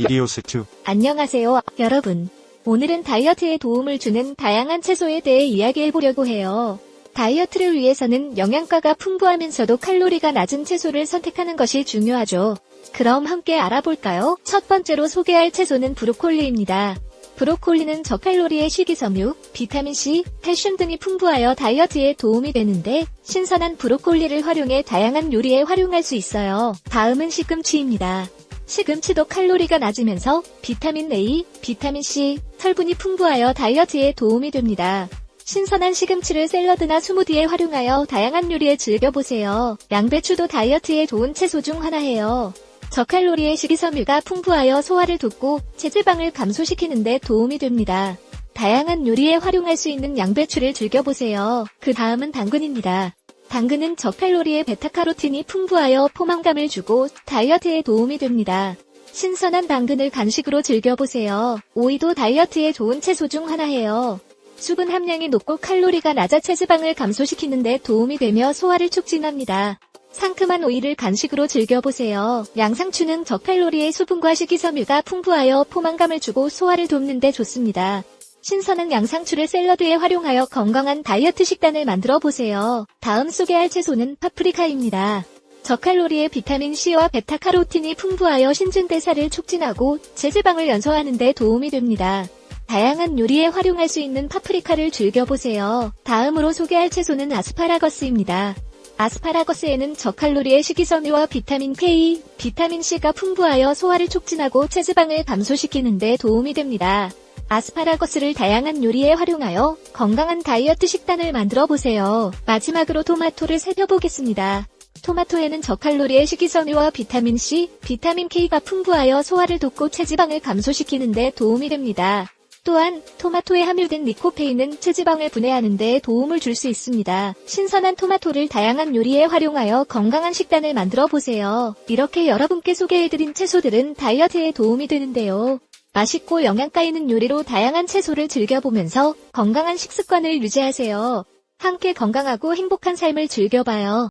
디디오스2 안녕하세요, 여러분. 오늘은 다이어트에 도움을 주는 다양한 채소에 대해 이야기해 보려고 해요. 다이어트를 위해서는 영양가가 풍부하면서도 칼로리가 낮은 채소를 선택하는 것이 중요하죠. 그럼 함께 알아볼까요? 첫 번째로 소개할 채소는 브로콜리입니다. 브로콜리는 저칼로리의 식이섬유, 비타민C, 칼슘 등이 풍부하여 다이어트에 도움이 되는데 신선한 브로콜리를 활용해 다양한 요리에 활용할 수 있어요. 다음은 시금치입니다. 시금치도 칼로리가 낮으면서 비타민 A, 비타민 C, 철분이 풍부하여 다이어트에 도움이 됩니다. 신선한 시금치를 샐러드나 스무디에 활용하여 다양한 요리에 즐겨보세요. 양배추도 다이어트에 좋은 채소 중 하나예요. 저칼로리의 식이섬유가 풍부하여 소화를 돕고 체지방을 감소시키는 데 도움이 됩니다. 다양한 요리에 활용할 수 있는 양배추를 즐겨보세요. 그 다음은 당근입니다. 당근은 저칼로리의 베타카로틴이 풍부하여 포만감을 주고 다이어트에 도움이 됩니다. 신선한 당근을 간식으로 즐겨보세요. 오이도 다이어트에 좋은 채소 중 하나예요. 수분 함량이 높고 칼로리가 낮아 체지방을 감소시키는 데 도움이 되며 소화를 촉진합니다. 상큼한 오이를 간식으로 즐겨보세요. 양상추는 저칼로리의 수분과 식이섬유가 풍부하여 포만감을 주고 소화를 돕는 데 좋습니다. 신선한 양상추를 샐러드에 활용하여 건강한 다이어트 식단을 만들어 보세요. 다음 소개할 채소는 파프리카입니다. 저칼로리의 비타민 C와 베타카로틴이 풍부하여 신진대사를 촉진하고 체지방을 연소하는 데 도움이 됩니다. 다양한 요리에 활용할 수 있는 파프리카를 즐겨보세요. 다음으로 소개할 채소는 아스파라거스입니다. 아스파라거스에는 저칼로리의 식이섬유와 비타민 K, 비타민 C가 풍부하여 소화를 촉진하고 체지방을 감소시키는 데 도움이 됩니다. 아스파라거스를 다양한 요리에 활용하여 건강한 다이어트 식단을 만들어 보세요. 마지막으로 토마토를 살펴보겠습니다. 토마토에는 저칼로리의 식이섬유와 비타민 C, 비타민 K가 풍부하여 소화를 돕고 체지방을 감소시키는 데 도움이 됩니다. 또한 토마토에 함유된 리코페인은 체지방을 분해하는 데 도움을 줄 수 있습니다. 신선한 토마토를 다양한 요리에 활용하여 건강한 식단을 만들어 보세요. 이렇게 여러분께 소개해드린 채소들은 다이어트에 도움이 되는데요. 맛있고 영양가 있는 요리로 다양한 채소를 즐겨보면서 건강한 식습관을 유지하세요. 함께 건강하고 행복한 삶을 즐겨봐요.